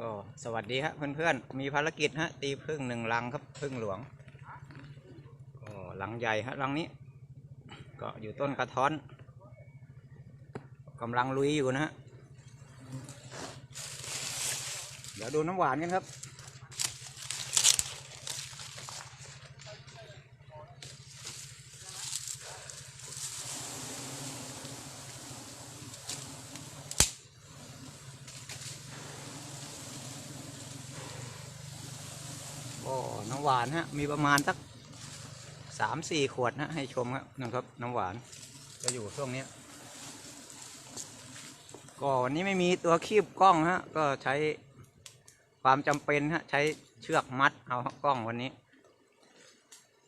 ก็สวัสดีครับเพื่อนๆ มีภารกิจฮะตีพึ่งหนึ่งลังครับพึ่งหลวงก็ลังใหญ่ฮะลังนี้ ก็อยู่ต้นกระท้อนกำลังลุยอยู่นะฮะเดี๋ยวดูน้ำหวานกันครับ ก็น้ำห วานฮะ มีประมาณสักสามสี่ขวดนะให้ชมครับนะครับ น้ำหวานจะอยู่ช่วงนี้ก็วันนี้ไม่มีตัวคีบกล้องฮะ ก็ใช้ความจำเป็นฮะ ใช้เชือกมัดเอากล้องวันนี้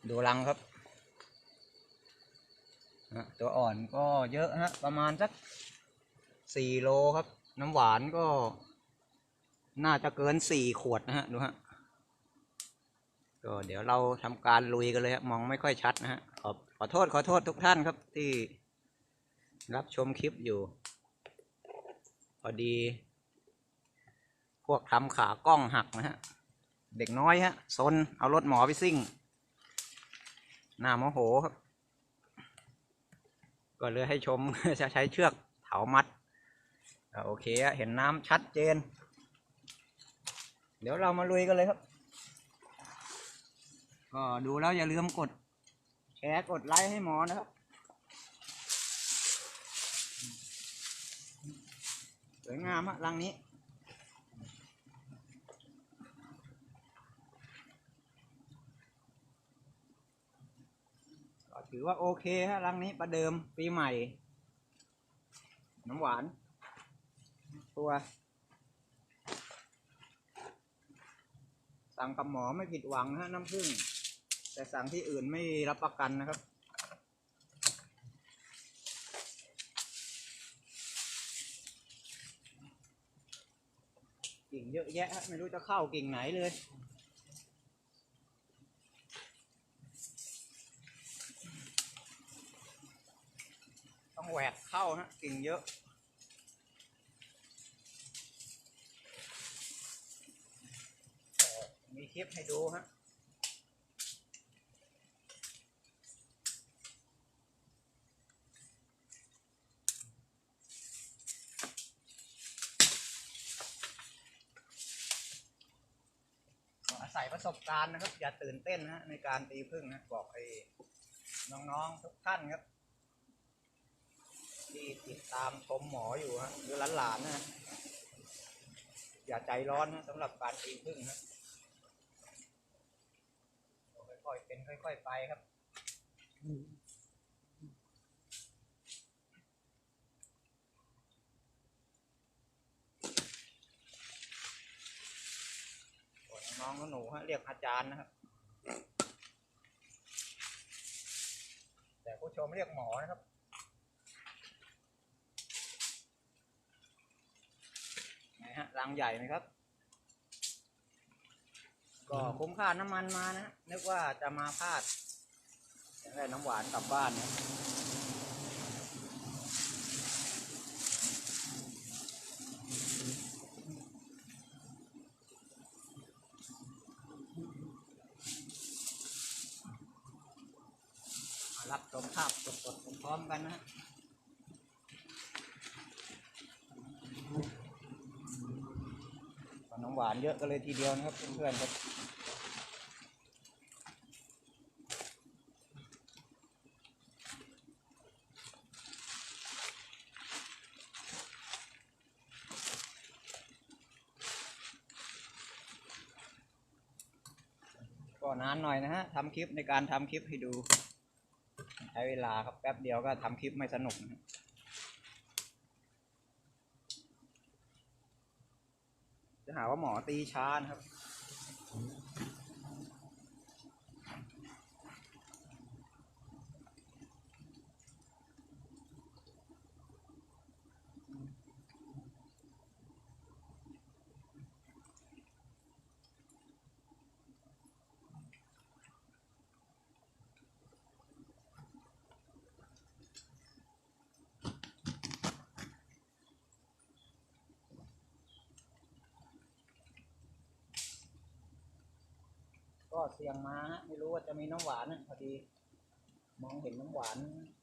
ดูรังครับตัวอ่อนก็เยอะฮะ ประมาณสักสี่โลครับ น้ำหวานก็ น่าจะเกินสี่ขวดนะฮะ ดูฮะ ก็เดี๋ยวเราทำการลุยกันเลยฮะมองไม่ค่อยชัดนะฮะขอขอโทษขอโทษทุกท่านครับที่รับชมคลิปอยู่ พอดี พวกทำขากล้องหักนะฮะ เด็กน้อยฮะซนเอารถหมอไปซิ่ง หน้าโมโหครับ ก็เลยให้ชมจะใช้เชือกเถามัดโอเคเห็นน้ำชัดเจน เดี๋ยวเรามาลุยกันเลยครับ ก็ดูแล้วอย่าลืมกด แชร์กดไลค์ให้หมอนะครับสวยงามฮะรังนี้ก็ถือว่าโอเคฮะรังนี้ประเดิมปีใหม่ น้ำหวาน ตัว สั่งกับหมอไม่ผิดหวังฮะน้ำผึ้ง แต่สั่งที่อื่นไม่รับประกันนะครับ กิ่งเยอะแยะฮะไม่รู้จะเข้ากิ่งไหนเลยต้องแหวกเข้าฮะกิ่งเยอะ มีคลิปให้ดูฮะ ศัยประสบการณ์นะครับ อย่าตื่นเต้นนะในการตีพึ่งนะบอกไอ้น้องๆทุกท่านครับ ที่ติดตามชมหมออยู่ฮะหรือหลานๆนะอย่าใจร้อนนะสำหรับการตีพึ่งนะค่อยๆเป็นค่อย ๆ ไปครับ น้องหนูฮะเรียกอาจารย์นะครับ แต่ผู้ชมเรียกหมอนะครับไงฮะรังใหญ่ไหมครับ ก็คุ้มค่าน้ำมันมานะนึกว่าจะมาพลาดได้น้ำหวานกลับบ้านนะมารับชมภาพสดๆพร้อมๆกันนะฮะ น้ำ หวานเยอะก็เลยทีเดียวนะครับเพื่อนๆครับก็นานหน่อยนะฮะทำคลิปในการทำคลิปให้ดู ใช้เวลาครับแป๊บเดียวก็ทำคลิปไม่สนุกนะฮะ จะ หาว่าหมอตีช้านะครับ เสียงมาฮะไม่รู้ว่าจะมีน้ำหวานนพอดี มองเห็นน้ำหวาน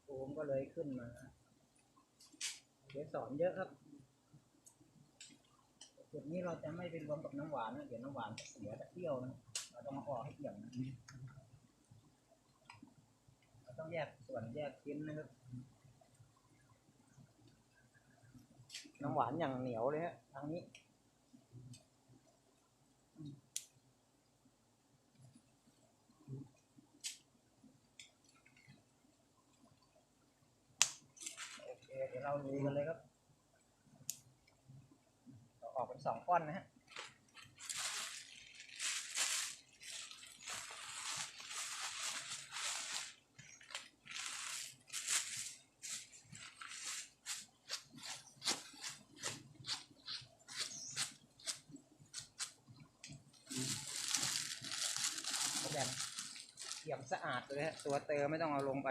ตูมก็เลยขึ้นมาเดี๋ยวสอนเยอะครับจุดนี้เราจะไม่ไปรวมกับน้ำหวานนะเดี๋ยวน้ำหวานจะเสียจะเปรี้ยวนะเราต้องมาออกให้เกี่ยงนะเราต้องแยกส่วนแยกชิ้นนะครับน้ำหวานอย่างเหนียวเลยฮะทางนี้ เดี๋ยวเราลุยกันเลยครับ เราออกเป็นสองก้อนนะฮะแบบเกี่ยมสะอาดเลยฮะ ตัวเตอไม่ต้องเอาลงไป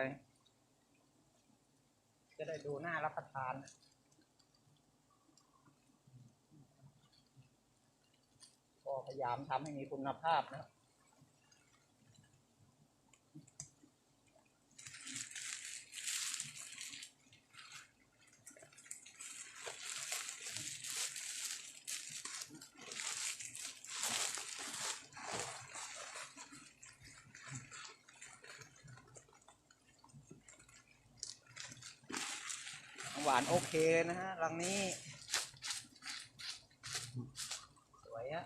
จะได้ดูหน้ารับประทานก็พยายามทำให้มีคุณภาพนะ หวานโอเคนะฮะรังนี้ สวยฮะ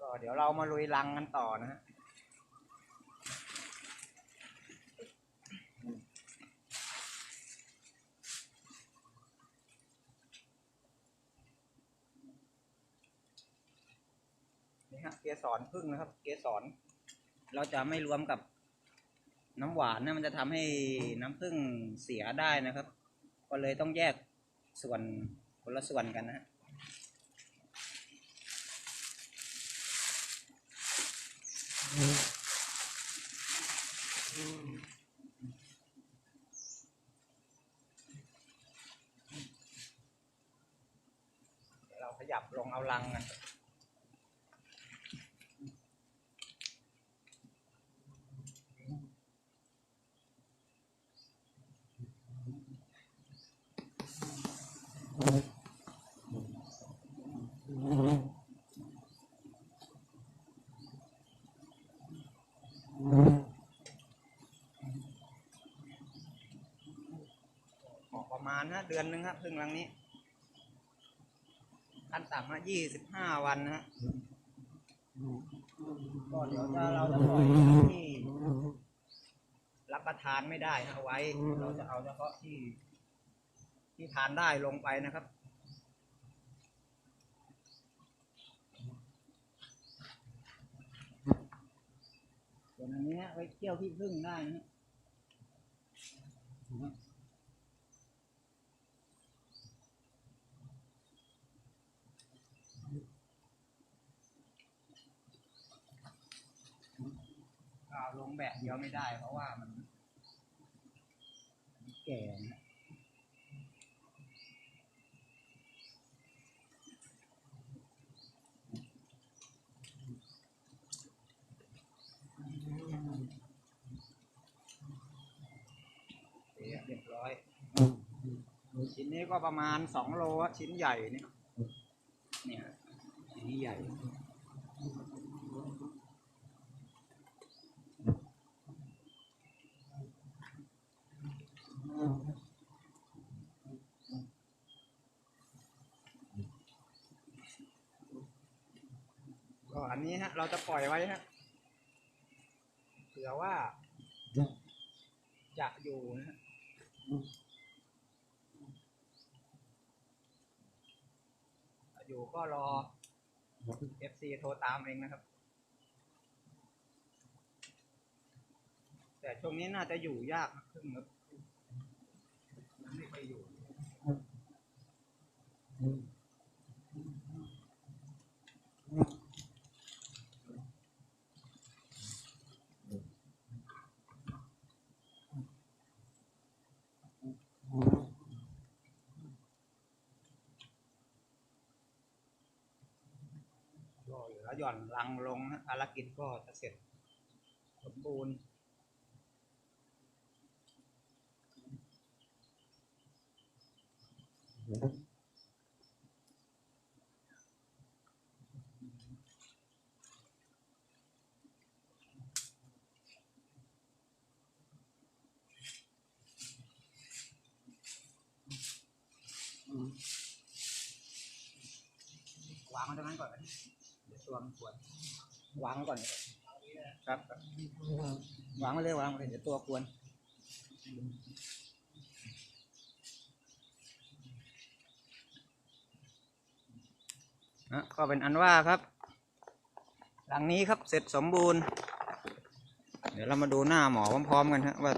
ก็เดี๋ยวเรามาลุยรังกันต่อนะฮะนี่ฮะเกสรพึ่งนะครับ เกสรเราจะไม่รวมกับน้ำหวานนะมันจะทำให้น้ำผึ้งเสียได้นะครับ ก็เลยต้องแยกส่วนคนละส่วนกันนะฮะ เราขยับลงเอาลังกัน อ อกประมาณนะเดือนหนึ่งครับพึ่งรังนี้ขั้นต่ำนะยี่สิบห้าวันนะฮะก็เดี๋ยวจะเราจะปล่อยที่รับประทานไม่ได้นะเอาไว้ เราจะเอาเฉพาะที่ ที่ทานได้ลงไปนะครับส่วนอันนี้ไว้เคี่ยวที่พึ่งได้นะฮะ ก็เอา ลงแบบเดียวไม่ได้ เพราะว่ามันแก่เคเรียบร้อย ชิ้นนี้ก็ประมาณสองโลชิ้นใหญ่เนี่ย เนี่ยชิ้นใหญ่ เราจะปล่อยไว้ฮะเผื่อว่า จะอยู่นะฮะอยู่ก็รอ FC โทรตามเองนะครับ แต่ช่วงนี้น่าจะอยู่ยากขึ้นครับไม่ไปอยู่ อหย่อนลังลงภารกิจก็จะเสร็จสมบูรณ์วางไว้ตรงนั้นก่อน นะเดี๋ยวตัวมันควรวางไว้ก่อนครับครับวางไว้เลยวางไว้เลยเดี๋ยวตัวควรนะก็เป็นอันว่าครับ หลังนี้ครับเสร็จสมบูรณ์ เดี๋ยวเรามาดูหน้าหมอพร้อมๆกันฮะว่า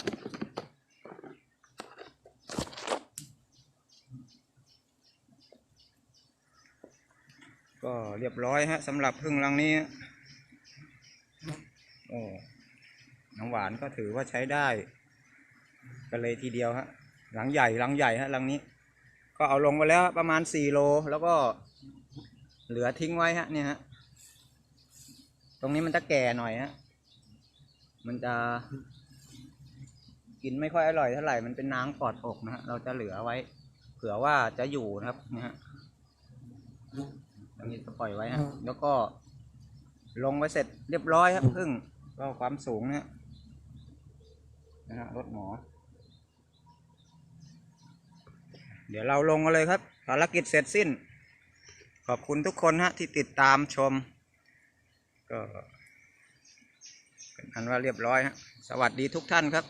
ก็เรียบร้อยฮะสำหรับพึ่งรังนี้โอ้น้ำหวานก็ถือว่าใช้ได้กันเลยทีเดียวฮะหลังใหญ่หลังใหญ่ฮะหลังนี้ ก็เอาลงไปแล้วประมาณสี่โลแล้วก็เหลือทิ้งไว้ฮะเนี่ยฮะตรงนี้มันจะแก่หน่อยฮะมันจะ กินไม่ค่อยอร่อยเท่าไหร่มันเป็นน้ำปอดอกนะฮะเราจะเหลือไว้ เผื่อว่าจะอยู่นะครับเนี่ยฮะ ตรงนี้ก็ปล่อยไว้ฮะแล้วก็ ลงไว้เสร็จเรียบร้อยครับพึ่งก็ความสูงเนี่ยนะฮะรถหมอ เดี๋ยวเราลงกันเลยครับภารกิจเสร็จสิ้น ขอบคุณทุกคนฮะที่ติดตามชม ก็เป็นอันว่าเรียบร้อยฮะสวัสดีทุกท่านครับ